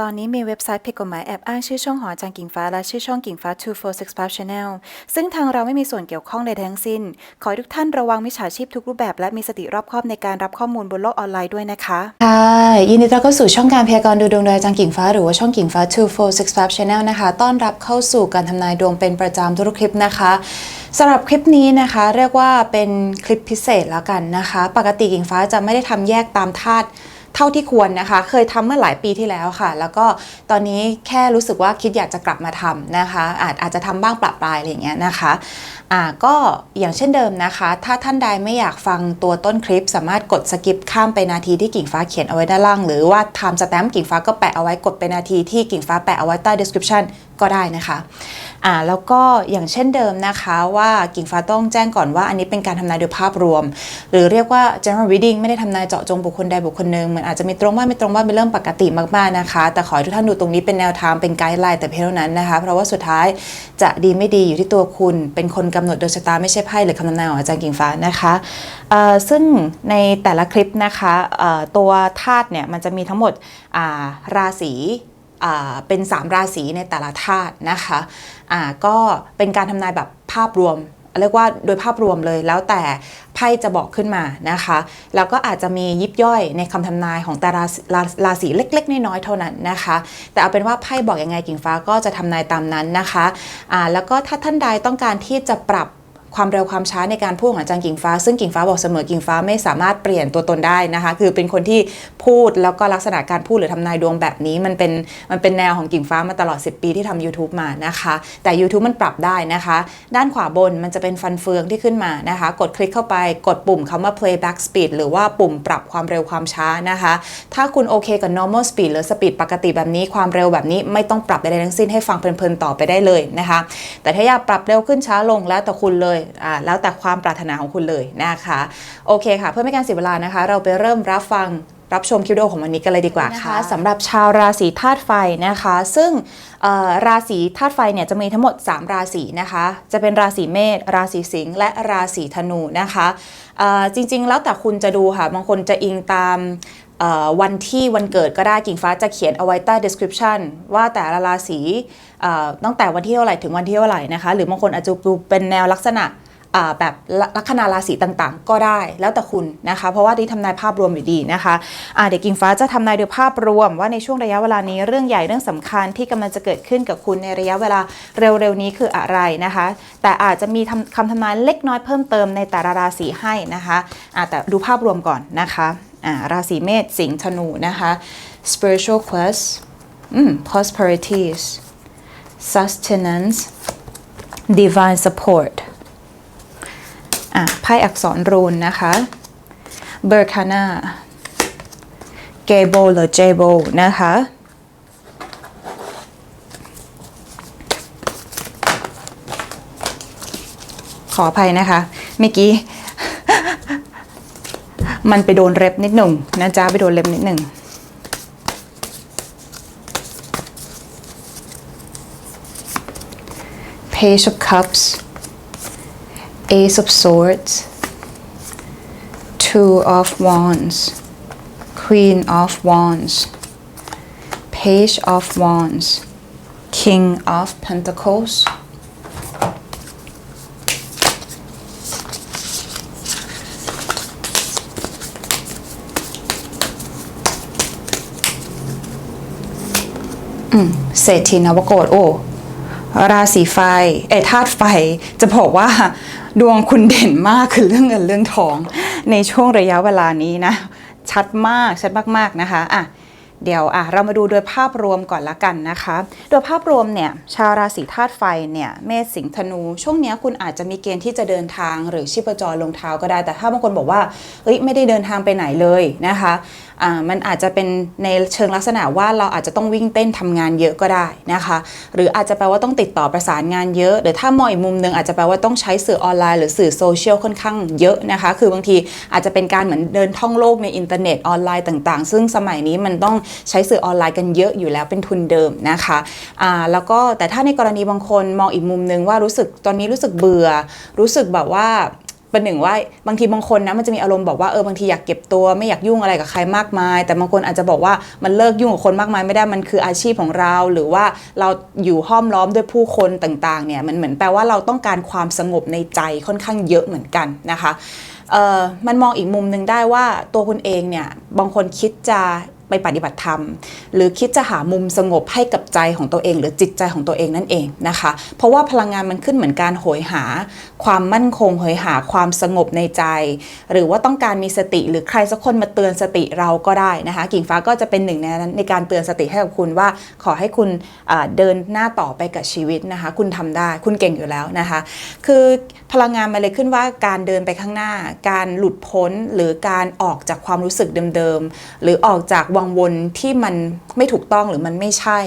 ตอนนี้มีเว็บไซต์ผิดกฎหมายแอบอ้างชื่อช่องหอจารย์กิ่งฟ้าและชื่อช่องกิ่งฟ้า 2465 Channel ซึ่งทางเราไม่มีส่วนเกี่ยวข้องใดทั้งสิ้น ขอทุกท่านระวังมิจฉาชีพทุกรูปแบบและมีสติรอบคอบในการรับข้อมูลบนโลกออนไลน์ด้วยนะคะ ค่ะ ยินดีต้อนรับเข้าสู่ช่องการพยากรณ์ดูดวงโดยอาจารย์กิ่งฟ้าหรือว่าช่องกิ่งฟ้า 2465 Channel นะคะ ต้อนรับเข้าสู่การทำนายดวงเป็นประจำทุกคลิปนะคะสำหรับคลิปนี้นะคะเรียกว่าเป็นคลิปพิเศษแล้วกันนะคะ ปกติกิ่งฟ้าจะไม่ได้ทำแยกตามธาตุ เท่าที่ควรนะคะ เคยทำเมื่อหลายปีที่แล้วค่ะ แล้วก็ตอนนี้แค่รู้สึกว่าคิดอยากจะกลับมาทำนะคะ อาจอาจจะทำบ้างปรับปลายอะไรอย่างเงี้ยนะคะอ่าก็อย่างเช่นเดิมนะคะ ถ้าท่านใดไม่อยากฟังตัวต้นคลิป สามารถกดสกิปข้ามไปนาทีที่กิ่งฟ้าเขียนเอาไว้ด้านล่าง หรือว่าไทม์สแตมป์กิ่งฟ้าก็แปะเอาไว้กดไปนาทีที่กิ่งฟ้าแปะเอาไว้ใต้ description ก็ได้นะคะอ่าแล้วก็อย่างเช่นเดิมนะคะว่ากิ่งฟ้าต้องแจ้งก่อนว่าอันนี้เป็นการทำนายโดยภาพรวม หรือเรียกว่า general reading ไม่ได้ทำนายเจาะจงบุคคลใดบุคคลหนึ่งมันอาจจะมีตรงบ้างไม่ตรงบ้างเป็นเรื่องปกติมากๆนะคะ แต่ขอให้ทุกท่านดูตรงนี้เป็นแนวทางเป็นไกด์ไลน์แต่เพียงเท่านั้นนะคะ เพราะว่าสุดท้ายจะดีไม่ดีอยู่ที่ตัวคุณ เป็นคนกำหนดโดยชะตาไม่ใช่ไพ่หรือคำทำนายของอาจารย์กิ่งฟ้านะคะเอ่อซึ่งในแต่ละคลิปนะคะเอ่อตัวธาตุเนี่ยมันจะมีทั้งหมดอ่าราศี เป็น 3 ราศีในแต่ละธาตุนะคะอ่าก็เป็นการทำนายแบบภาพรวมเรียกว่าโดยภาพรวมเลยแล้วแต่ไพ่จะบอกขึ้นมานะคะ แล้วก็อาจจะมียิบย่อยในคำทำนายของแต่ราศีราราศีเล็ก ๆ น้อยๆเท่านั้นนะคะ แต่เอาเป็นว่าไพ่บอกยังไงกิ่งฟ้าก็จะทำนายตามนั้นนะคะอ่าแล้วก็ถ้าท่านใดต้องการที่จะปรับ ความเร็วความช้าในการพูดของอาจารย์กิ่งฟ้า ซึ่งกิ่งฟ้าบอกเสมอกิ่งฟ้าไม่สามารถเปลี่ยนตัวตนได้นะคะ คือเป็นคนที่พูดแล้วก็ลักษณะการพูดหรือทำนายดวงแบบนี้ มันเป็นมันเป็นแนวของกิ่งฟ้ามาตลอด 10 ปีที่ทำ YouTube มานะคะ แต่ YouTube มันปรับได้นะคะ ด้านขวาบนมันจะเป็นฟันเฟืองที่ขึ้นมานะคะ กดคลิกเข้าไปกดปุ่มคำว่า playback speed หรือว่าปุ่มปรับความเร็วความช้านะคะ ถ้าคุณโอเคกับ normal speed หรือ speed ปกติแบบนี้ความเร็วแบบนี้ไม่ต้องปรับใดๆทั้งสิ้นให้ฟังเพลินๆต่อไปได้เลยนะคะ แต่ถ้าอยากปรับเร็วขึ้นช้าลงแล้วแต่คุณเลยแล้วแต่ความปรารถนาของคุณเลยนะคะโอเคค่ะ เพื่อไม่ให้การเสียเวลานะคะ เราไปเริ่มรับฟังรับชมคลิปวิดีโอของวันนี้กันเลยดีกว่าค่ะสำหรับชาวราศีธาตุไฟนะคะ ซึ่งเอ่อราศีธาตุไฟเนี่ยจะมีทั้งหมด 3 ราศีนะคะ จะเป็นราศีเมษราศีสิงห์และราศีธนูนะคะเอ่อจริงๆ แล้วแต่คุณจะดูค่ะ บางคนจะอิงตามเอ่อ วันที่วันเกิดก็ได้กิ่งฟ้าจะเขียนเอาไว้ใต้ description ว่าแต่ละราศีตั้งแต่วันที่เท่าไหร่ถึงวันที่เท่าไหร่นะคะ หรือบางคนอาจจะดูเป็นแนวลักษณะแบบลัคนาราศีต่างๆ ก็ได้แล้วแต่คุณนะคะ เพราะว่าที่ทำนายภาพรวมอยู่ดีนะคะอ่าเด็กกิ่งฟ้าจะทำนายโดยภาพรวมว่าในช่วงระยะเวลานี้เรื่องใหญ่เรื่องสำคัญที่กำลังจะเกิดขึ้นกับคุณในระยะเวลาเร็วๆนี้คืออะไรนะคะ แต่อาจจะมีคำทำนายเล็กน้อยเพิ่มเติมในแต่ละราศีให้นะคะอ่าแต่ดูภาพรวมก่อนนะคะ อ่าราศีเมษสิงห์ธนูนะคะ spiritual quest อืม prosperities sustenance divine support อะไพ่อักษรรูนนะคะเบอร์คาน่าเกโบหรือเจโบนะคะขออภัยนะคะ เมื่อกี้ มันไปโดนเล็บนิดหนึ่งนะจ๊ะไปโดนเล็บนิดหนึ่ง Page of Cups Ace of Swords, Two of Wands, Queen of Wands, Page of Wands, King of Pentacles. เศรษฐีนวโกฏโอ้ราศีไฟเอธาตุไฟจะบอกว่าดวงคุณเด่นมากคือเรื่องเงินเรื่องทอง ในช่วงระยะเวลานี้นะ ชัดมากชัดมากๆนะคะอะ เดี๋ยวอะเรามาดูโดยภาพรวมก่อนละกันนะคะ โดยภาพรวมเนี่ยชาวราศีธาตุไฟเนี่ยเมษสิงห์ธนู ช่วงนี้คุณอาจจะมีเกณฑ์ที่จะเดินทางหรือชีพจรลงเท้าก็ได้ แต่ถ้าบางคนบอกว่าเฮ้ยไม่ได้เดินทางไปไหนเลยนะคะอ่ามันอาจจะเป็นในเชิงลักษณะว่าเราอาจจะต้องวิ่งเต้นทำงานเยอะก็ได้นะคะ หรืออาจจะแปลว่าต้องติดต่อประสานงานเยอะ หรือถ้ามองอีกมุมหนึ่งอาจจะแปลว่าต้องใช้สื่อออนไลน์หรือสื่อโซเชียลค่อนข้างเยอะนะคะ คือบางทีอาจจะเป็นการเหมือนเดินท่องโลกในอินเทอร์เน็ตออนไลน์ต่าง ๆ ซึ่งสมัยนี้มันต้องใช้สื่อออนไลน์กันเยอะอยู่แล้วเป็นทุนเดิมนะคะอ่าแล้วก็แต่ถ้าในกรณีบางคนมองอีกมุมหนึ่งว่ารู้สึกตอนนี้รู้สึกเบื่อ รู้สึกแบบว่าประหนึ่งว่าบางทีบางคนนะมันจะมีอารมณ์บอกว่าเออบางทีอยากเก็บตัวไม่อยากยุ่งอะไรกับใครมากมาย แต่บางคนอาจจะบอกว่ามันเลิกยุ่งกับคนมากมายไม่ได้มันคืออาชีพของเรา หรือว่าเราอยู่ห้อมล้อมด้วยผู้คนต่างๆเนี่ยมันเหมือนแปลว่าเราต้องการความสงบในใจค่อนข้างเยอะเหมือนกันนะคะเออมันมองอีกมุมหนึ่งได้ว่าตัวคุณเองเนี่ยบางคนคิดจะ ไปปฏิบัติธรรม หรือคิดจะหามุมสงบให้กับใจของตัวเอง หรือจิตใจของตัวเองนั่นเองนะคะ เพราะว่าพลังงานมันขึ้นเหมือนการโหยหา ความมั่นคงโหยหาความสงบในใจ หรือว่าต้องการมีสติ หรือใครสักคนมาเตือนสติเราก็ได้นะคะ กิ่งฟ้าก็จะเป็นหนึ่งในนั้นในการเตือนสติให้กับคุณว่า ขอให้คุณเดินหน้าต่อไปกับชีวิตนะคะ คุณทำได้คุณเก่งอยู่แล้วนะคะ คือ พลังงานมาเลยขึ้นว่าการเดินไปข้างหน้า การหลุดพ้นหรือการออกจากความรู้สึกเดิมๆ หรือออกจากวังวนที่มันไม่ถูกต้องหรือมันไม่ใช่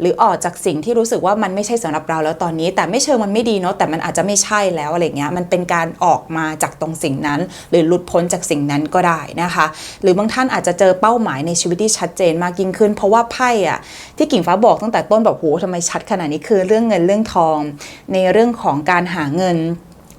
หรือออกจากสิ่งที่รู้สึกว่ามันไม่ใช่สำหรับเราแล้วตอนนี้ แต่ไม่เชิงมันไม่ดีเนาะแต่มันอาจจะไม่ใช่แล้วอะไรเงี้ยมันเป็นการออกมาจากตรงสิ่งนั้น หรือหลุดพ้นจากสิ่งนั้นก็ได้นะคะ หรือบางท่านอาจจะเจอเป้าหมายในชีวิตที่ชัดเจนมากยิ่งขึ้น เพราะว่าไพ่อะที่กิ่งฟ้าบอกตั้งแต่ต้นแบบโหทำไมชัดขนาดนี้คือเรื่องเงินเรื่องทอง ในเรื่องของการหาเงิน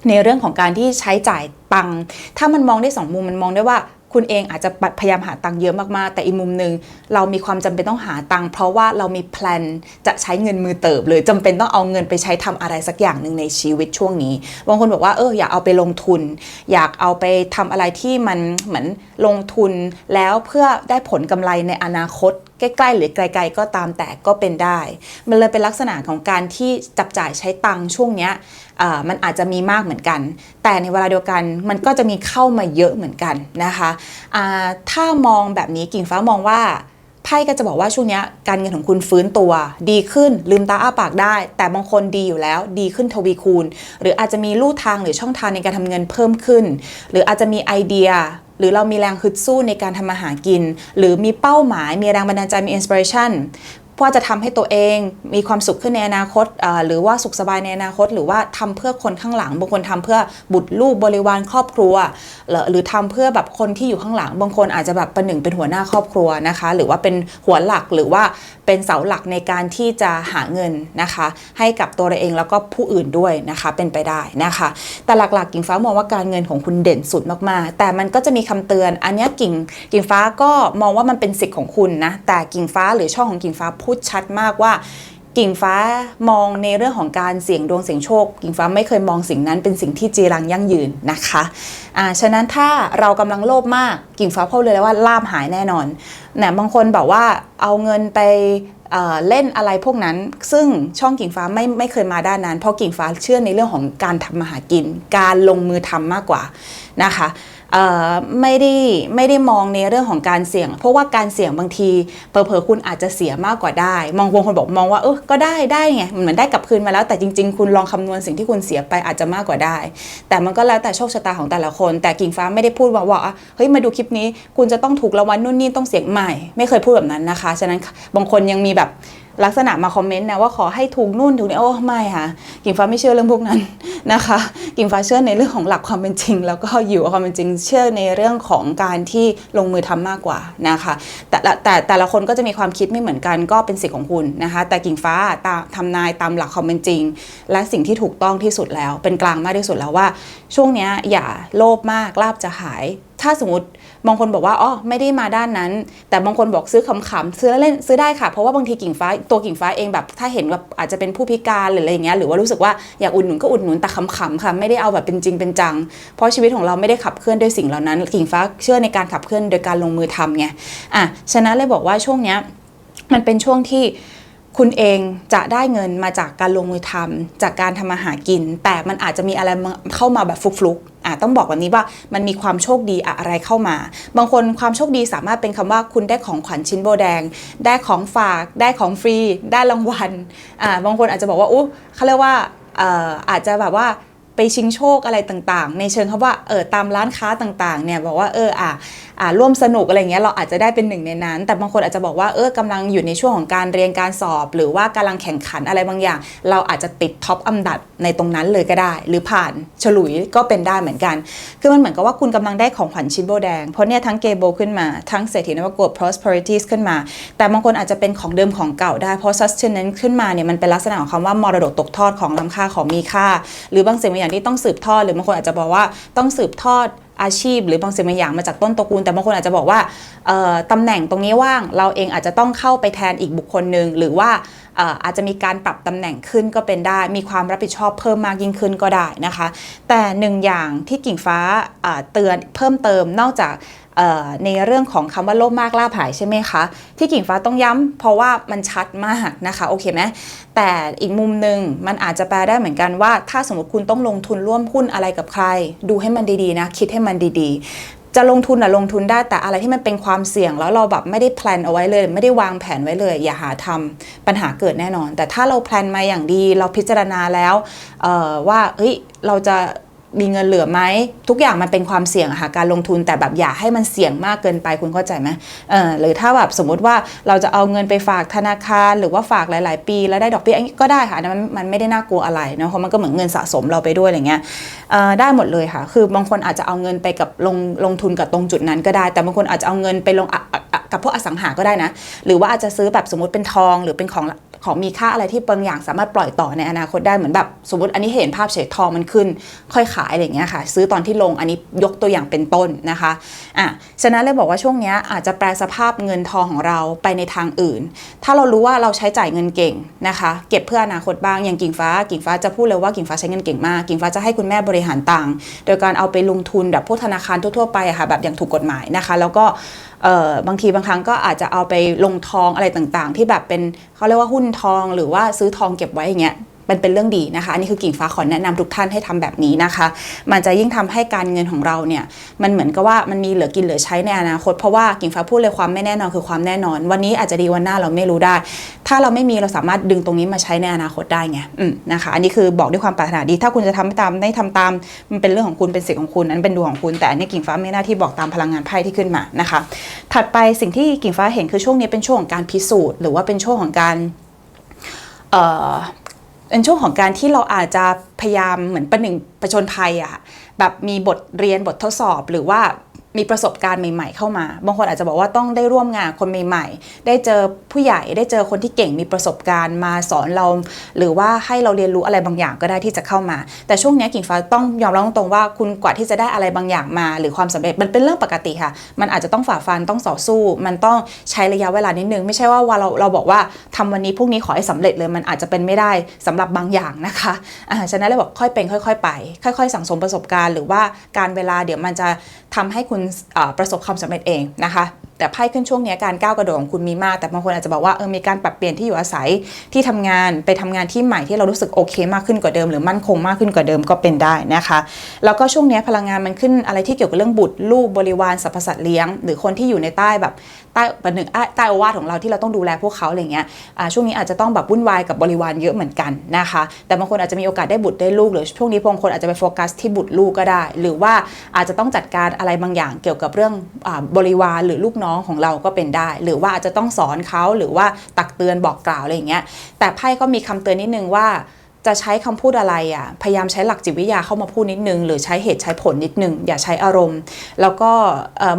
ในเรื่องของการที่ใช้จ่ายตังค์ถ้ามันมองได้สองมุมมันมองได้ว่าคุณเองอาจจะพยายามหาตังค์เยอะมากๆ แต่อีกมุมหนึ่งเรามีความจำเป็นต้องหาตังค์เพราะว่าเรามีแพลนจะใช้เงินมือเติบเลยจำเป็นต้องเอาเงินไปใช้ทำอะไรสักอย่างหนึ่งในชีวิตช่วงนี้ บางคนบอกว่าเอออยากเอาไปลงทุน อยากเอาไปทำอะไรที่มันเหมือนลงทุนแล้วเพื่อได้ผลกำไรในอนาคต ใกล้ๆ หรือไกล ๆ ก็ตามแต่ก็เป็นได้ มันเลยเป็นลักษณะของการที่จับจ่ายใช้ตังค์ช่วงเนี้ยมันอาจจะมีมากเหมือนกัน แต่ในเวลาเดียวกันมันก็จะมีเข้ามาเยอะเหมือนกันนะคะถ้ามองแบบนี้กิ่งฟ้ามองว่าไพ่ก็จะบอกว่าช่วงนี้การเงินของคุณฟื้นตัวดีขึ้นลืมตาอ้าปากได้ แต่บางคนดีอยู่แล้วดีขึ้นทวีคูณ หรืออาจจะมีลู่ทางหรือช่องทางในการทำเงินเพิ่มขึ้น หรืออาจจะมีไอเดีย หรือเรามีแรงฮึดสู้ในการทำมาหากิน หรือมีเป้าหมาย มีแรงบันดาลใจมีอินสปิเรชัน ว่าจะทำให้ตัวเองมีความสุขขึ้นในอนาคต หรือว่าสุขสบายในอนาคต หรือว่าทำเพื่อคนข้างหลัง บางคนทำเพื่อบุตรลูกบริวารครอบครัว หรือหรือทำเพื่อแบบคนที่อยู่ข้างหลัง บางคนอาจจะแบบประหนึ่งเป็นหัวหน้าครอบครัวนะคะ หรือว่าเป็นหัวหลักหรือว่าเป็นเสาหลักในการที่จะหาเงินนะคะ ให้กับตัวเราเองแล้วก็ผู้อื่นด้วยนะคะเป็นไปได้นะคะ แต่หลักๆกิ่งฟ้ามองว่าการเงินของคุณเด่นสุดมากๆ แต่มันก็จะมีคำเตือน อันนี้กิ่งกิ่งฟ้าก็มองว่ามันเป็นสิทธิ์ของคุณนะแต่กิ่งฟ้าหรือช่องของกิ่งฟ้าพพูดชัดมากว่า กิ่งฟ้ามองในเรื่องของการเสี่ยงดวงเสี่ยงโชค กิ่งฟ้าไม่เคยมองสิ่งนั้นเป็นสิ่งที่จีรังยั่งยืนนะคะอ่าฉะนั้นถ้าเรากำลังโลภมากกิ่งฟ้าพูดเลยว่าลาบหายแน่นอนเนี่ยบางคนบอกว่าเอาเงินไปเล่นอะไรพวกนั้น ซึ่งช่องกิ่งฟ้าไม่ไม่เคยมาด้านนั้น เพราะกิ่งฟ้าเชื่อในเรื่องของการทำมาหากิน การลงมือทำมากกว่านะคะ ไม่ได้ไม่ได้มองในเรื่องของการเสี่ยง เพราะว่าการเสี่ยงบางทีเผลอๆคุณอาจจะเสียมากกว่าได้ มองบางคนบอกมองว่าเออก็ได้ได้ไงเหมือนได้กลับคืนมาแล้วแต่จริง ๆ คุณลองคำนวณสิ่งที่คุณเสียไปอาจจะมากกว่าได้ แต่มันก็แล้วแต่โชคชะตาของแต่ละคน แต่กิ่งฟ้าไม่ได้พูดว่าว่าเฮ้ยมาดูคลิปนี้ คุณจะต้องถูกรางวัลนู่นนี่ต้องเสี่ยงใหม่ ไม่เคยพูดแบบนั้นนะคะฉะนั้นบางคนยังมีแบบ ลักษณะมาคอมเมนต์นะว่าขอให้ถูกนู่นถูกนี่โอ้ไม่ค่ะกิ่งฟ้าไม่เชื่อเรื่องพวกนั้นนะคะ กิ่งฟ้าเชื่อในเรื่องของหลักความเป็นจริง แล้วก็อยู่กับความเป็นจริง เชื่อในเรื่องของการที่ลงมือทำมากกว่านะคะ แต่แต่แต่ละคนก็จะมีความคิดไม่เหมือนกันก็เป็นสิทธิ์ของคุณนะคะ แต่กิ่งฟ้าตามทำนายตามหลักความเป็นจริง และสิ่งที่ถูกต้องที่สุดแล้ว เป็นกลางมากที่สุดแล้วว่า ช่วงนี้อย่าโลภมากลาบจะหาย ถ้าสมมติ บางคนบอกว่าอ๋อไม่ได้มาด้านนั้น แต่บางคนบอกซื้อขำๆซื้อเล่นซื้อได้ค่ะ เพราะว่าบางทีกิ่งฟ้าตัวกิ่งฟ้าเองแบบ ถ้าเห็นแบบอาจจะเป็นผู้พิการหรืออะไรอย่างเงี้ยหรือว่ารู้สึกว่าอยากอุดหนุนก็อุดหนุนแต่ขำๆค่ะไม่ได้เอาแบบเป็นจริงเป็นจัง เพราะชีวิตของเราไม่ได้ขับเคลื่อนด้วยสิ่งเหล่านั้น กิ่งฟ้าเชื่อในการขับเคลื่อนโดยการลงมือทำไงอะฉะนั้นเลยบอกว่าช่วงเนี้ยมันเป็นช่วงที่คุณเองจะได้เงินมาจากการลงมือทำจากการทำมาหากิน แต่มันอาจจะมีอะไรเข้ามาแบบฟลุกๆ อะต้องบอกแบบนี้ว่ามันมีความโชคดีอะไรเข้ามา บางคนความโชคดีสามารถเป็นคำว่าคุณได้ของขวัญชิ้นโบแดง ได้ของฝาก ได้ของฟรี ได้รางวัลอ่าบางคนอาจจะบอกว่าอู้เขาเรียกว่าอาจจะแบบว่าไปชิงโชคอะไรต่างๆ ในเชิงคำว่าเออตามร้านค้าต่างๆเนี่ยบอกว่าเอออะอ่า ร่วมสนุกอะไรเงี้ยเราอาจจะได้เป็นหนึ่งในนั้น แต่บางคนอาจจะบอกว่าเออกำลังอยู่ในช่วงของการเรียนการสอบ หรือว่ากำลังแข่งขันอะไรบางอย่าง เราอาจจะติดท็อปอันดับในตรงนั้นเลยก็ได้ หรือผ่านฉลุยก็เป็นได้เหมือนกัน คือมันเหมือนกับว่าคุณกำลังได้ของขวัญชิ้นโบแดง เพราะเนี่ยทั้งเกโบขึ้นมา ทั้งเศรษฐีนวโกด prosperities ขึ้นมา แต่บางคนอาจจะเป็นของเดิมของเก่าได้ เพราะ sustenance ขึ้นมาเนี่ยมันเป็นลักษณะของคำว่ามรดกตกทอดของล้ำค่าของมีค่า หรือบางสิ่งบางอย่างที่ต้องสืบทอด หรือบางคนอาจจะบอกว่าต้องสืบทอด อาชีพ หรือบางสิ่งบางอย่างมาจากต้นตระกูล แต่บางคนอาจจะบอกว่าตำแหน่งตรงนี้ว่างเราเองอาจจะต้องเข้าไปแทนอีกบุคคลหนึ่งหรือว่าอาจจะมีการปรับตำแหน่งขึ้นก็เป็นได้ มีความรับผิดชอบเพิ่มมากยิ่งขึ้นก็ได้นะคะ แต่หนึ่งอย่างที่กิ่งฟ้าเตือนเพิ่มเติมนอกจาก ในเรื่องของคำว่าโลภมากล่าผายใช่ไหมคะที่กิ่งฟ้าต้องย้ำเพราะว่ามันชัดมากนะคะโอเคไหมแต่อีกมุมหนึ่งมันอาจจะแปลได้เหมือนกันว่า ถ้าสมมติคุณต้องลงทุนร่วมหุ้นอะไรกับใคร ดูให้มันดีๆนะคิดให้มันดีๆ จะลงทุนอะลงทุนได้แต่อะไรที่มันเป็นความเสี่ยง แล้วเราแบบไม่ได้แพลนเอาไว้เลย ไม่ได้วางแผนไว้เลย อย่าหาทำปัญหาเกิดแน่นอน แต่ถ้าเราแพลนมาอย่างดี เราพิจารณาแล้วว่าเฮ้ยเราจะ มีเงินเหลือไหมทุกอย่างมันเป็นความเสี่ยงค่ะการลงทุนแต่แบบอย่าให้มันเสี่ยงมากเกินไปคุณเข้าใจไหมเออหรือถ้าแบบสมมุติว่าเราจะเอาเงินไปฝากธนาคาร หรือว่าฝากหลาย ๆ ปีแล้วได้ดอกเบี้ยก็ได้ค่ะนั้นมันมันไม่ได้น่ากลัวอะไรเนอะเพราะมันก็เหมือนเงินสะสมเราไปด้วยอะไรเงี้ยเออได้หมดเลยค่ะ คือบางคนอาจจะเอาเงินไปกับลงลงทุนกับตรงจุดนั้นก็ได้ แต่บางคนอาจจะเอาเงินไปลงกับพวกอสังหาก็ได้นะ หรือว่าอาจจะซื้อแบบสมมติเป็นทองหรือเป็นของ ของมีค่าอะไรที่บางอย่างสามารถปล่อยต่อในอนาคตได้เหมือนแบบสมมติอันนี้เห็นภาพเฉยทองมันขึ้น ค่อยขายอะไรอย่างเงี้ยค่ะ ซื้อตอนที่ลงอันนี้ยกตัวอย่างเป็นต้นนะคะอะฉะนั้นเลยบอกว่าช่วงเนี้ยอาจจะแปลสภาพเงินทองของเราไปในทางอื่น ถ้าเรารู้ว่าเราใช้จ่ายเงินเก่งนะคะ เก็บเพื่ออนาคตบ้างอย่างกิ่งฟ้า กิ่งฟ้าจะพูดเลยว่ากิ่งฟ้าใช้เงินเก่งมากกิ่งฟ้าจะให้คุณแม่บริหารตังค์โดยการเอาไปลงทุนแบบพวกธนาคารทั่วๆไปอะค่ะแบบอย่างถูกกฎหมายนะคะ แล้วก็บางทีบางครั้งก็อาจจะเอาไปลงทองอะไรต่างๆ ที่แบบเป็นเขาเรียกว่าหุ้นทองหรือว่าซื้อทองเก็บไว้อย่างเงี้ยมันเป็นเรื่องดีนะคะอันนี้คือกิ่งฟ้าขอแนะนำทุกท่านให้ทำแบบนี้นะคะ มันจะยิ่งทำให้การเงินของเราเนี่ยมันเหมือนกับว่ามันมีเหลือกินเหลือใช้ในอนาคตเพราะว่ากิ่งฟ้าพูดเลยความไม่แน่นอนคือความแน่นอน วันนี้อาจจะดีวันหน้าเราไม่รู้ได้ ถ้าเราไม่มีเราสามารถดึงตรงนี้มาใช้ในอนาคตได้ไงนะคะอันนี้คือบอกด้วยความปรารถนาดี ถ้าคุณจะทำไม่ตามไม่ทำตามมันเป็นเรื่องของคุณเป็นสิทธิ์ของคุณอันนเป็นดวงของคุณ แต่อันนี้กิ่งฟ้าไม่หน้าที่บอกตามพลังงานไพ่ที่ขึ้นมานะคะ ถัดไปสิ่งที่กิ่งฟ้าเห็นคือช่วงนี้เป็นช่วงของการพิสูจน์ หรือว่าเป็นช่วงของการ เออเป็นช่วงของการที่เราอาจจะพยายามเหมือนประหนึ่งประชนภัยอะแบบมีบทเรียนบททดสอบหรือว่า มีประสบการณ์ใหม่ๆเข้ามา บางคนอาจจะบอกว่าต้องได้ร่วมงานคนใหม่ ๆ ได้เจอผู้ใหญ่ ได้เจอคนที่เก่งมีประสบการณ์มาสอนเรา หรือว่าให้เราเรียนรู้อะไรบางอย่างก็ได้ที่จะเข้ามา แต่ช่วงนี้กิ่งฟ้าต้องยอมรับตรงๆว่าคุณกว่าที่จะได้อะไรบางอย่างมา หรือความสำเร็จมันเป็นเรื่องปกติค่ะ มันอาจจะต้องฝ่าฟันต้องต่อสู้ มันต้องใช้ระยะเวลานิดนึง ไม่ใช่ว่าวันเราเราบอกว่าทำวันนี้พรุ่งนี้ขอให้สำเร็จเลยมันอาจจะเป็นไม่ได้สำหรับบางอย่างนะคะอ่าฉะนั้นเลยบอกค่อยเป็นค่อย ๆ ไป ค่อย ๆ สั่งสมประสบการณ์ หรือว่าการเวลาเดี๋ยวมันจะทำให้คุณอ่าประสบความสำเร็จเองนะคะ แต่ไพ่ขึ้นช่วงนี้การก้าวกระโดดของคุณมีมาก แต่บางคนอาจจะบอกว่าเออมีการปรับเปลี่ยนที่อยู่อาศัยที่ทำงานไปทำงานที่ใหม่ที่เรารู้สึกโอเค มากขึ้นกว่าเดิม หรือมั่นคงมากขึ้นกว่าเดิมก็เป็นได้นะคะแล้วก็ช่วงนี้พลังงานมันขึ้นอะไรที่เกี่ยวกับเรื่องบุตรลูกบริวารสรรพสัตว์เลี้ยง หรือคนที่อยู่ในใต้แบบใต้ประหนึ่งใต้อวาทของเราที่เราต้องดูแลพวกเขาอะไรเงี้ยช่วงนี้อาจจะต้องแบบวุ่นวายกับบริวารเยอะเหมือนกันนะคะแต่บางคนอาจจะมีโอกาสได้บุตรได้ลูกหรือช่วงนี้บางคนอาจจะไปโฟกัสที่บุตรลูกก็ได้ หรือว่าอาจจะต้องจัดการอะไรบางอย่างเกี่ยวกับเรื่องอบริวารหรือลูกน้อง้องของเราก็เป็นได้ หรือว่าอาจจะต้องสอนเขาหรือว่าตักเตือนบอกกล่าวอะไรอย่างเงี้ยแต่ไพ่ก็มีคำเตือนนิดนึงว่า จะใช้คำพูดอะไรอะพยายามใช้หลักจิตวิทยาเข้ามาพูดนิดนึง หรือใช้เหตุใช้ผลนิดนึง อย่าใช้อารมณ์ แล้วก็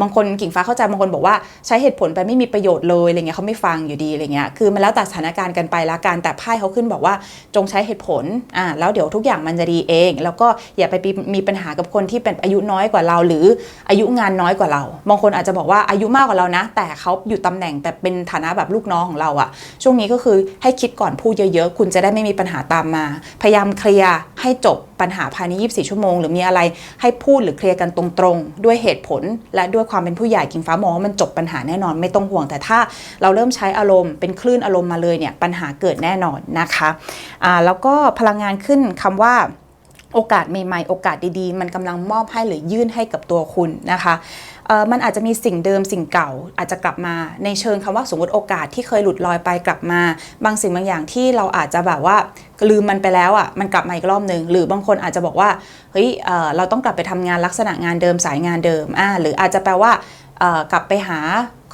บางคนกิ่งฟ้าเข้าใจบางคนบอกว่าใช้เหตุผลไปไม่มีประโยชน์เลยอะไรเงี้ยเขาไม่ฟังอยู่ดีอะไรเงี้ยคือมันแล้วแต่สถานการณ์กันไปละกันแต่ไพ่เขาขึ้นบอกว่าจงใช้เหตุผลอ่าแล้วเดี๋ยวทุกอย่างมันจะดีเอง แล้วก็อย่าไปมีปัญหากับคนที่เป็นอายุน้อยกว่าเรา หรืออายุงานน้อยกว่าเรา บางคนอาจจะบอกว่าอายุมากกว่าเรานะ แต่เขาอยู่ตำแหน่งแต่เป็นฐานะแบบลูกน้องของเราอะช่วงนี้ก็คือให้คิดก่อนพูดเยอะๆ คุณจะได้ไม่มีปัญหาตามมาพยายามเคลียร์ให้จบปัญหาภายใน 24 ชั่วโมง หรือมีอะไรให้พูดหรือเคลียร์กันตรงๆ ด้วยเหตุผล และด้วยความเป็นผู้ใหญ่กิ่งฟ้ามองว่ามันจบปัญหาแน่นอนไม่ต้องห่วง แต่ถ้าเราเริ่มใช้อารมณ์เป็นคลื่นอารมณ์มาเลยเนี่ยปัญหาเกิดแน่นอนนะคะะแล้วก็พลังงานขึ้นคำว่า โอกาสใหม่ๆ โอกาสดีๆ มันกำลังมอบให้หรือยื่นให้กับตัวคุณนะคะมันอาจจะมีสิ่งเดิมสิ่งเก่าอาจจะกลับมาในเชิงคำว่าสมมติโอกาสที่เคยหลุดลอยไปกลับมา บางสิ่งบางอย่างที่เราอาจจะแบบว่าลืมมันไปแล้วอะมันกลับมาอีกรอบหนึ่งหรือบางคนอาจจะบอกว่าเฮ้ยเเราต้องกลับไปทำงานลักษณะงานเดิมสายงานเดิมอ่าหรืออาจจะแปลว่ากลับไปหา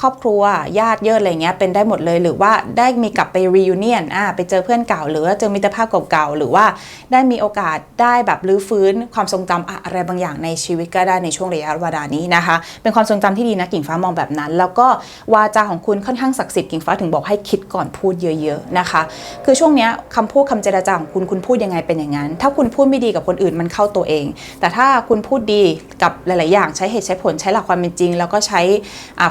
ครอบครัวญาติเยอะอะไรเงี้ยเป็นได้หมดเลย หรือว่าได้มีกลับไป reunion อ่าไปเจอเพื่อนเก่า หรือว่าเจอมิตรภาพเก่าๆหรือว่าได้มีโอกาสได้แบบรื้อฟื้นความทรงจำอะไรบางอย่างในชีวิตก็ได้ในช่วงระยะเวลานี้นะคะ เป็นความทรงจำที่ดีนะกิ่งฟ้ามองแบบนั้น แล้วก็วาจาของคุณค่อนข้างศักดิ์สิทธิ์กิ่งฟ้าถึงบอกให้คิดก่อนพูดเยอะๆนะคะ คือช่วงเนี้ยคำพูดคำเจรจาของคุณคุณพูดยังไงเป็นอย่างนั้น ถ้าคุณพูดไม่ดีกับคนอื่นมันเข้าตัวเอง แต่ถ้าคุณพูดดีกับหลาย ๆ อย่างใช้เหตุใช้ผลใช้หลักความเป็นจริง แล้วก็ใช้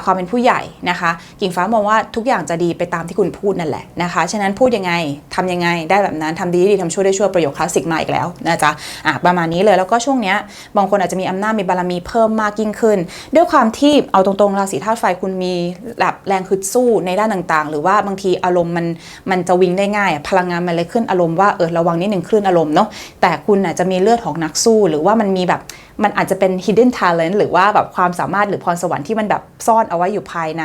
ความเป็นผู้ใหญ่นะคะ กิ่งฟ้ามองว่าทุกอย่างจะดีไปตามที่คุณพูดนั่นแหละนะคะ ฉะนั้นพูดยังไงทำยังไงได้แบบนั้นทำดีด้ดีทำชั่วได้ชั่วประโยคคลาสสิกมาอีกแล้วนะจ๊ะอะประมาณนี้เลยแล้วก็ช่วงเนี้ยบางคนอาจจะมีอำนาจมีบารมีเพิ่มมากยิ่งขึ้น ด้วยความที่เอาตรงๆราศีธาตุไฟคุณมีแบบแรงฮึดสู้ในด้านต่างๆ หรือว่าบางทีอารมณ์มันมันจะวิ่งได้ง่าย พลังงานมันเลยขึ้นอารมณ์ว่าเออระวังนิดหนึ่งคลื่นอารมณ์เนาะแต่คุณอาจจะมีเลือดของนักสู้ หรือว่ามันมีแบบมันอาจจะเป็น hidden talent หรือว่าแบบความสามารถหรือพรสวรรค์ที่มันแบบซ่อนเอาไว้อยู่ภายใน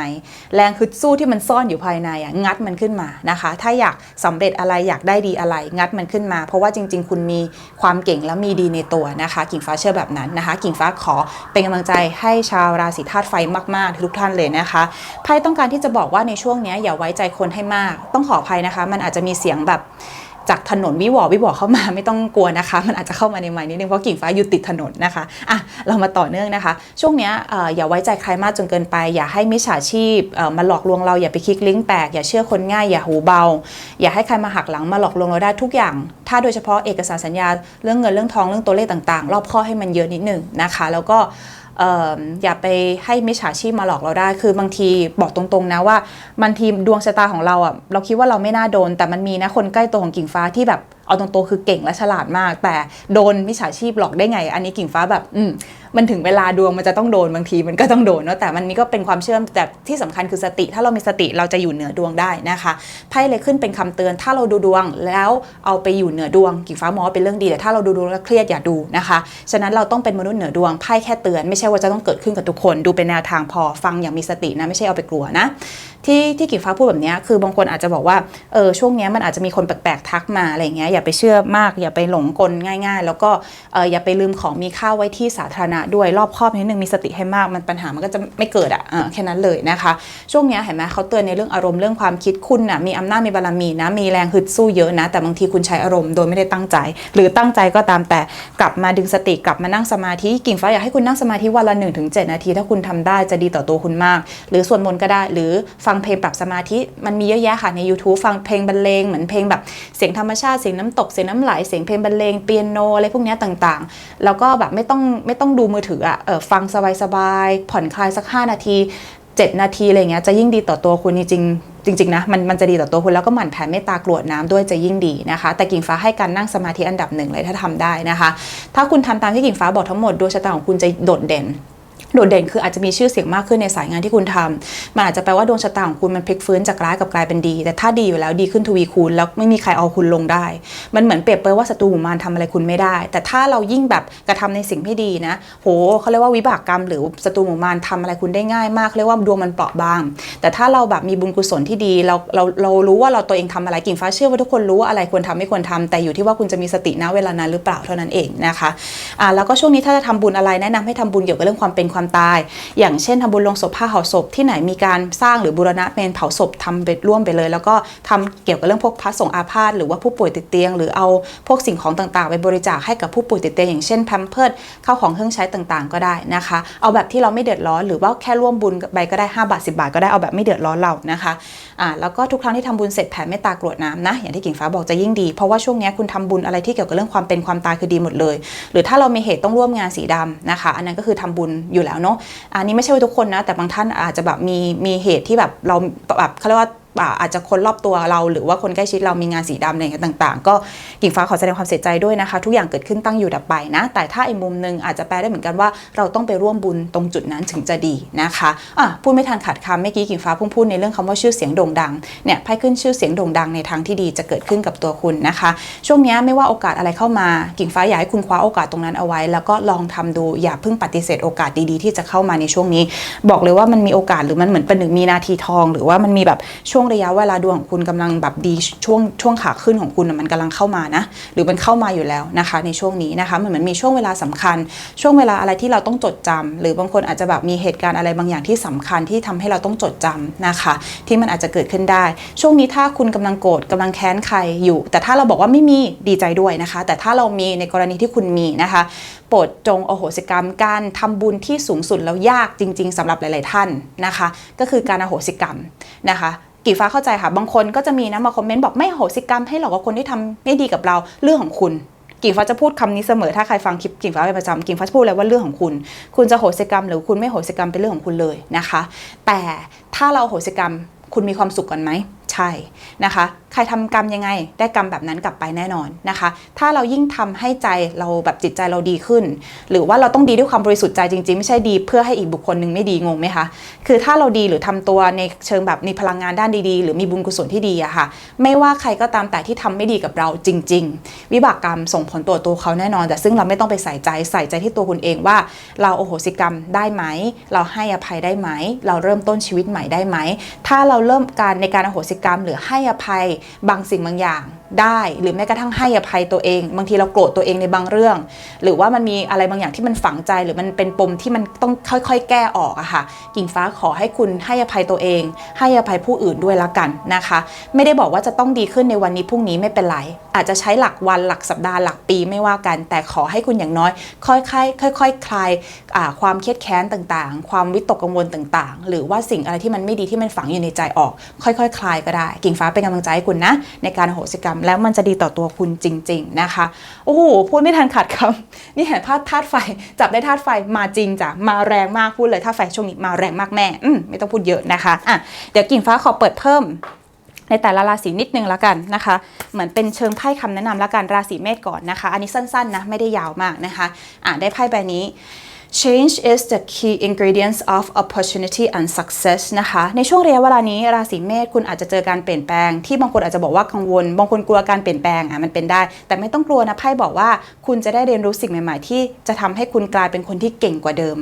แรงฮึดสู้ที่มันซ่อนอยู่ภายในอะงัดมันขึ้นมานะคะ ถ้าอยากสำเร็จอะไรอยากได้ดีอะไร งัดมันขึ้นมา เพราะว่าจริง ๆ คุณมีความเก่งและมีดีในตัวนะคะ กิ่งฟ้าเชื่อแบบนั้นนะคะ กิ่งฟ้าขอเป็นกำลังใจให้ชาวราศีธาตุไฟมากๆทุกท่านเลยนะคะไพ่ต้องการที่จะบอกว่าในช่วงนี้อย่าไว้ใจคนให้มาก ต้องขออภัยนะคะ มันอาจจะมีเสียงแบบ จากถนนวิวอวิวอเข้ามาไม่ต้องกลัวนะคะ มันอาจจะเข้ามาในไม้นิดนึงเพราะกิ่งฟ้าอยู่ติดถนนนะคะอะเรามาต่อเนื่องนะคะ ช่วงเนี้ยออย่าไว้ใจใครมากจนเกินไป อย่าให้มิจฉาชีพมาหลอกลวงเราอย่าไปคลิกลิงก์แตกอย่าเชื่อคนง่ายอย่าหูเบา อย่าให้ใครมาหักหลังมาหลอกลวงเราได้ทุกอย่าง ถ้าโดยเฉพาะเอกสารสัญญาเรื่องเงินเรื่องทองเรื่องตัวเลขต่างๆ รอบข้อให้มันเยอะนิดนึงนะคะ แล้วก็ อย่าไปให้มิจฉาชีพมาหลอกเราได้ คือบางทีบอกตรงๆนะว่าบางทีดวงชะตาของเราอะเราคิดว่าเราไม่น่าโดน แต่มันมีนะคนใกล้ตัวของกิ่งฟ้าที่แบบ เอาตรงๆคือเก่งและฉลาดมาก แต่โดนมิจฉาชีพหลอกได้ไง อันนี้กิ่งฟ้าแบบอืมมันถึงเวลาดวงมันจะต้องโดนบางทีมันก็ต้องโดนเนาะแต่มันนี่ก็เป็นความเชื่อมแต่ที่สำคัญคือสติ ถ้าเรามีสติเราจะอยู่เหนือดวงได้นะคะไพ่เลยขึ้นเป็นคำเตือน ถ้าเราดูดวงแล้วเอาไปอยู่เหนือดวงกิ่งฟ้ามองว่าเป็นเรื่องดีแต่ถ้าเราดูดวงแล้วเครียดอย่าดูนะคะฉะนั้นเราต้องเป็นมนุษย์เหนือดวงไพ่แค่เตือน ไม่ใช่ว่าจะต้องเกิดขึ้นกับทุกคน ดูเป็นแนวทางพอฟังอย่างมีสตินะไม่ใช่เอาไปกลัวนะที่ที่กิ่งฟ้าพูดแบบนี้คือบางคนอาจจะบอกว่าเออช่วงนี้มันอาจจะมีคนแปลกๆทักมาอะไรอย่างเงี้ยอย่าไปเชื่อมาก อย่าไปหลงกลง่าย ๆ แล้วก็เอออย่าไปลืมของมีค่าไว้ที่สาธารณะด้วยรอบคอบนิดนึงมีสติให้มากมันปัญหามันก็จะไม่เกิดอะอะแค่นั้นเลยนะคะ ช่วงนี้เห็นไหมเขาเตือนในเรื่องอารมณ์เรื่องความคิดคุณน่ะมีอำนาจมีบารมีนะมีแรงฮึดสู้เยอะนะ แต่บางทีคุณใช้อารมณ์โดยไม่ได้ตั้งใจ หรือตั้งใจก็ตามแต่กลับมาดึงสติกลับมานั่งสมาธิกิ่งฟ้าอยากให้คุณนั่งสมาธิวันละ1-7ถึงนาที ถ้าคุณทำได้จะดีต่อตัวคุณมาก หรือสวดมนต์ก็ได้หรือฟังเพลงปรับสมาธิมันมีเยอะแยะค่ะใน YouTube ฟังเพลงบรรเลงเหมือนเพลงแบบเสียงธรรมชาติเสียงน้ำตกเสียงน้ำไหลเสียงเพลงบรรเลงเปียโนอะไรพวกนี้ต่างๆ แล้วก็แบบไม่ต้องไม่ต้องดูมือถืออะเออฟังสบายๆผ่อนคลายสัก 5 นาที 7 นาทีอะไรเงี้ยจะยิ่งดีต่อตัวคุณจริงจริงๆนะมันมันจะดีต่อตัวคุณแล้วก็หมั่นแผ่เมตตากรวดน้ำด้วยจะยิ่งดีนะคะ แต่กิ่งฟ้าให้การนั่งสมาธิอันดับหนึ่งเลยถ้าทำได้นะคะ ถ้าคุณทำตามที่กิ่งฟ้าบอกทั้งหมดดวงชะตาของคุณจะโดดเด่น โดดเด่นคืออาจจะมีชื่อเสียงมากขึ้นในสายงานที่คุณทำมันอาจจะแปลว่าดวงชะตาของคุณมันพลิกฟื้นจากร้ายกับกลายเป็นดี แต่ถ้าดีอยู่แล้วดีขึ้นทวีคูณแล้วไม่มีใครเอาคุณลงได้ มันเหมือนเปรียบเปยว่าศัตรูหมู่มารทำอะไรคุณไม่ได้ แต่ถ้าเรายิ่งแบบกระทำในสิ่งไม่ดีนะ โหเขาเรียกว่าวิบากกรรม หรือศัตรูหมู่มารทำอะไรคุณได้ง่ายมากเขาเรียกว่าดวงมันเปราะบาง แต่ถ้าเราแบบมีบุญกุศลที่ดีเราเราเรารู้ว่าเราตัวเองทำอะไรกิ่งฟ้าเชื่อว่าทุกคนรู้ว่าอะไรควรทำไม่ควรทำแต่อยู่ที่ว่าคุณจะมีสติณเวลานั้นหรือเปล่าเท่านั้นเองนะคะอ่าแล้วก็ช่วงนี้ถ้าจะทำบุญอะไรแนะนำให้ทำบุญเกี่ยวกับเรื่องความเป็นความตาย อย่างเช่นทำบุญลงศพผ้าเผาศพที่ไหนมีการสร้างหรือบูรณะเมนเผาศพทำไปร่วมไปเลย แล้วก็ทำเกี่ยวกับเรื่องพวกพระสงฆ์อาพาธหรือว่าผู้ป่วยติดเตียง หรือเอาพวกสิ่งของต่างๆ ไปบริจาคให้กับผู้ป่วยติดเตียงอย่างเช่นแพมเพิร์ดข้าวของเครื่องใช้ต่างๆ ก็ได้นะคะ เอาแบบที่เราไม่เดือดร้อนหรือว่าแค่ร่วมบุญไปก็ได้5บาท10 บาทก็ได้เอาแบบไม่เดือดร้อนเรานะคะอ่าแล้วก็ทุกครั้งที่ทำบุญเสร็จแผ่เมตตากรวดน้ำนะอย่างที่กิ่งฟ้าบอกจะยิ่งดี เพราะว่าช่วงนี้คุณทำบุญอะไรที่เกี่ยวกับเรื่องความเป็นความตายคือดีหมดเลย หรือถ้าเรามีเหตุต้องร่วมงานสีดำนะคะ อันนั้นก็คือทำบุญอยู่แล้วเนาะอันนี้ไม่ใช่ว่าทุกคนนะ แต่บางท่านอาจจะแบบมีมีเหตุที่แบบเราแบบเขาเรียกว่าอาจจะคนรอบตัวเรา หรือว่าคนใกล้ชิดเรามีงานสีดำอะไรต่าง ๆ ก็กิ่งฟ้าขอแสดงความเสียใจด้วยนะคะ ทุกอย่างเกิดขึ้นตั้งอยู่ดับไปนะ แต่ถ้าอีกมุมหนึงอาจจะแปลได้เหมือนกันว่าเราต้องไปร่วมบุญตรงจุดนั้นถึงจะดีนะคะอะพูดไม่ทันขาดคำเมื่อกี้กิ่งฟ้าเพิ่งพูดในเรื่องคำว่าชื่อเสียงโด่งดังเนี่ยไพ่ขึ้นชื่อเสียงโด่งดังในทางที่ดีจะเกิดขึ้นกับตัวคุณนะคะ ช่วงนี้ไม่ว่าโอกาสอะไรเข้ามา กิ่งฟ้าอยากให้คุณคว้าโอกาสตรงนั้นเอาไว้ แล้วก็ลองทำดูอย่าเพิ่งปฏิเสธโอกาสดีๆ ที่จะเข้ามาในช่วงนี้ บอกเลยว่ามันมีโอกาสหรือมันเหมือนเป็นหนึ่งมีนาทีทอง หรือว่ามันมีแบบช่วช่วงระยะเวลาดวงของคุณกำลังแบบดีช่วงช่วงขาขึ้นของคุณน่ะมันกำลังเข้ามานะหรือมันเข้ามาอยู่แล้วนะคะ ในช่วงนี้นะคะมันเหมือนมีช่วงเวลาสำคัญ ช่วงเวลาอะไรที่เราต้องจดจำหรือบางคนอาจจะแบบมีเหตุการณ์อะไรบางอย่างที่สำคัญที่ทำให้เราต้องจดจำนะคะ ที่มันอาจจะเกิดขึ้นได้ ช่วงนี้ถ้าคุณกำลังโกรธกำลังแค้นใครอยู่ แต่ถ้าเราบอกว่าไม่มีดีใจด้วยนะคะ แต่ถ้าเรามีในกรณีที่คุณมีนะคะโปรดจงอโหสิกรรมการทำบุญที่สูงสุดแล้วยากจริง ๆสำหรับหลาย ๆ ท่านนะคะ ก็คือการอโหสิกรรมนะคะ กี่ฟ้าเข้าใจค่ะ บางคนก็จะมีนะมาคอมเมนต์บอกไม่โหสิกรรมให้หรอกกับคนที่ทำไม่ดีกับเราเรื่องของคุณกิ่งฟ้าจะพูดคำนี้เสมอถ้าใครฟังคลิปกิ่งฟ้าเป็นประจำกิ่งฟ้าจะพูดเลยว่าเรื่องของคุณ คุณจะโหสิกรรม หรือคุณไม่โหสิกรรมเป็นเรื่องของคุณเลยนะคะ แต่ถ้าเราโหสิกรรมคุณมีความสุขกันไหมใช่นะคะใครทำกรรมยังไง ได้กรรมแบบนั้นกลับไปแน่นอนนะคะ ถ้าเรายิ่งทำให้ใจเราแบบจิตใจเราดีขึ้น หรือว่าเราต้องดีด้วยความบริสุทธิ์ใจจริงๆ ไม่ใช่ดีเพื่อให้อีกบุคคลหนึ่งไม่ดีงงไหมคะคือถ้าเราดีหรือทำตัวในเชิงแบบมีพลังงานด้านดีๆ หรือมีบุญกุศลที่ดีอะค่ะ ไม่ว่าใครก็ตามแต่ที่ทำไม่ดีกับเราจริง ๆ วิบากกรรมส่งผลตัวตัวเขาแน่นอน แต่ซึ่งเราไม่ต้องไปใส่ใจใส่ใจที่ตัวคุณเองว่า เราโอโหสิกรรมได้ไหม เราให้อภัยได้ไหม เราเริ่มต้นชีวิตใหม่ได้ไหม ถ้าเราเริ่มการในการอโหสิกรรม หรือให้อภัยบางสิ่งบางอย่าง ได้หรือแม้กระทั่งให้อภัยตัวเอง บางทีเราโกรธตัวเองในบางเรื่อง หรือว่ามันมีอะไรบางอย่างที่มันฝังใจหรือมันเป็นปมที่มันต้องค่อยๆ แก้ออกอะค่ะ กิ่งฟ้าขอให้คุณให้อภัยตัวเอง ให้อภัยผู้อื่นด้วยละกันนะคะ ไม่ได้บอกว่าจะต้องดีขึ้นในวันนี้พรุ่งนี้ไม่เป็นไร อาจจะใช้หลักวันหลักสัปดาห์หลักปีไม่ว่ากัน แต่ขอให้คุณอย่างน้อย ค่อยๆค่อยๆคลายความเครียดแค้นต่างๆ ความวิตกกังวลต่างๆ หรือว่าสิ่งอะไรที่มันไม่ดีที่มันฝังอยู่ในใจออก ค่อยๆคลายก็ได้ กิ่งฟ้าเป็นกำลังใจให้คุณนะในการโหสิกรรมแล้วมันจะดีต่อตัวคุณจริง ๆ นะคะ โอ้โหพูดไม่ทันขาดคำนี่เห็นภาพธาตุไฟ จับได้ธาตุไฟมาจริงจ้ะมาแรงมากพูดเลยธาตุไฟช่วงนี้มาแรงมากแม่อืมไม่ต้องพูดเยอะนะคะอะเดี๋ยวกิ่งฟ้าขอเปิดเพิ่มในแต่ละราศีนิดนึงแล้วกันนะคะ เหมือนเป็นเชิงไพ่คำแนะนำแล้วกันราศีเมษก่อนนะคะ อันนี้สั้นๆนะไม่ได้ยาวมากนะคะ อ่าได้ไพ่ใบนี้ change is the key ingredients of opportunity and success นะคะ ในช่วงระยะเวลานี้ราศีเมษคุณอาจจะเจอการเปลี่ยนแปลง ที่บางคนอาจจะบอกว่ากังวล บางคนกลัวการเปลี่ยนแปลงอะมันเป็นได้ แต่ไม่ต้องกลัวนะไพ่บอกว่า คุณจะได้เรียนรู้สิ่งใหม่ ๆ ที่จะทำให้คุณกลายเป็นคนที่เก่งกว่าเดิม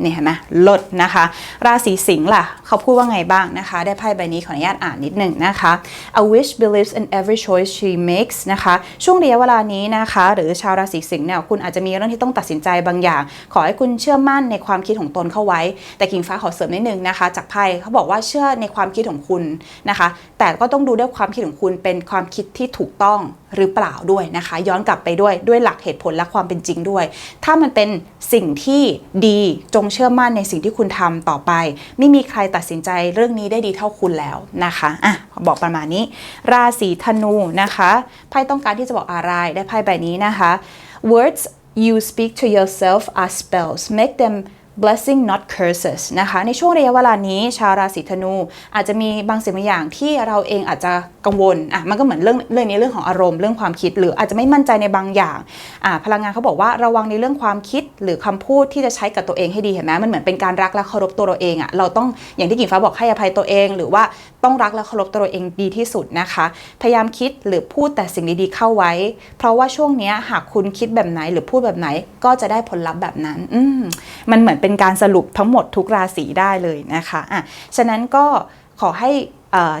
เนี่เห็นไหมลดนะคะ ราศีสิงห์ล่ะ เขาพูดว่าไงบ้างนะคะ ได้ไพ่ใบนี้ขออนุญาตอ่านนิดหนึ่งนะคะ A wish believes in every choice she makes นะคะ ช่วงระยะเวลานี้นะคะ หรือชาวราศีสิงห์เนี่ยคุณอาจจะมีเรื่องที่ต้องตัดสินใจบางอย่าง ขอให้คุณเชื่อมั่นในความคิดของตนเข้าไว้ แต่กิ่งฟ้าขอเสริมนิดนึงนะคะ จากไพ่เขาบอกว่าเชื่อในความคิดของคุณนะคะ แต่ก็ต้องดูด้วยความคิดของคุณเป็นความคิดที่ถูกต้องหรือเปล่าด้วยนะคะ ย้อนกลับไปด้วยด้วยหลักเหตุผลและความเป็นจริงด้วย ถ้ามันเป็นสิ่งที่ดีจงเชื่อมั่นในสิ่งที่คุณทำต่อไป ไม่มีใครตัดสินใจเรื่องนี้ได้ดีเท่าคุณแล้วนะคะอะบอกประมาณนี้ ราศีธนูนะคะไพ่ต้องการที่จะบอกอะไรได้ไพ่ใบนี้นะคะ words you speak to yourself are spells make them blessing not curses นะคะในช่วงระยะเวลานี้ชาวราศีธนู อาจจะมีบางสิ่งบางอย่างที่เราเองอาจจะกังวลอะมันก็เหมือนเรื่องเรื่องนี้เรื่องของอารมณ์เรื่องความคิด หรืออาจจะไม่มั่นใจในบางอย่างอะพลังงานเขาบอกว่าระวังในเรื่องความคิดหรือคำพูดที่จะใช้กับตัวเองให้ดีเห็นไหมมันเหมือนเป็นการรักและเคารพตัวเราเองอะเราต้องอย่างที่กิ่งฟ้าบอกให้อภัยตัวเอง หรือว่าต้องรักและเคารพตัวเราเองดีที่สุดนะคะ พยายามคิดหรือพูดแต่สิ่งดีๆเข้าไว้ เพราะว่าช่วงนี้หากคุณคิดแบบไหนหรือพูดแบบไหนก็จะได้ผลลัพธ์แบบนั้นอืมมันเหมือนเป็นเป็นการสรุปทั้งหมดทุกราศีได้เลยนะคะอะฉะนั้นก็ขอให้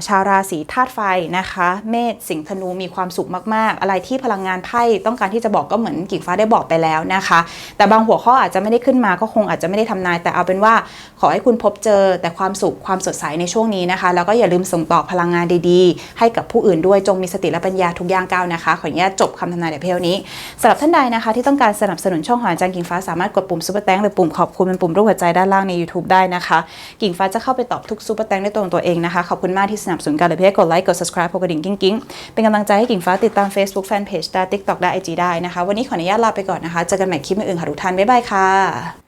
ชาวราศีธาตุไฟนะคะ เมษสิงห์ธนูมีความสุขมากๆ อะไรที่พลังงานไพ่ต้องการที่จะบอกก็เหมือนกิ่งฟ้าได้บอกไปแล้วนะคะ แต่บางหัวข้ออาจจะไม่ได้ขึ้นมาก็คงอาจจะไม่ได้ทำนาย แต่เอาเป็นว่าขอให้คุณพบเจอแต่ความสุขความสดใสในช่วงนี้นะคะ แล้วก็อย่าลืมส่งต่อพลังงานดีๆ ให้กับผู้อื่นด้วยจงมีสติและปัญญาทุกย่างก้าวนะคะ ขออนุญาตจบคำทำนายแต่เพียงนี้สำหรับท่านใดนะคะ ที่ต้องการสนับสนุนช่องหออาจารย์กิ่งฟ้าสามารถกดปุ่มซุปเปอร์แตงหรือปุ่มขอบคุณเป็นปุ่มรูปหัวใจด้านล่างใน YouTube ได้นะคะ กิ่งฟ้าจะเข้าไปตอบทุกซุปเปอร์แตงด้วยตัวของตัวเองนะคะขอบคุณมากที่สนับสนุนกันเลยเพื่อกดไลค์กด subscribe กดกระดิ่งกิ้งๆเป็นกำลังใจให้กิ่งฟ้าติดตาม Facebook Fanpage ได้ TikTok ได้ IG ได้นะคะ วันนี้ขออนุญาตลาไปก่อนนะคะเจอกันใหม่คลิปอื่นค่ะทุกท่านบ๊ายบายค่ะ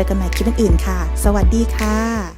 เจอกันใหม่คลิปอื่นๆค่ะ สวัสดีค่ะ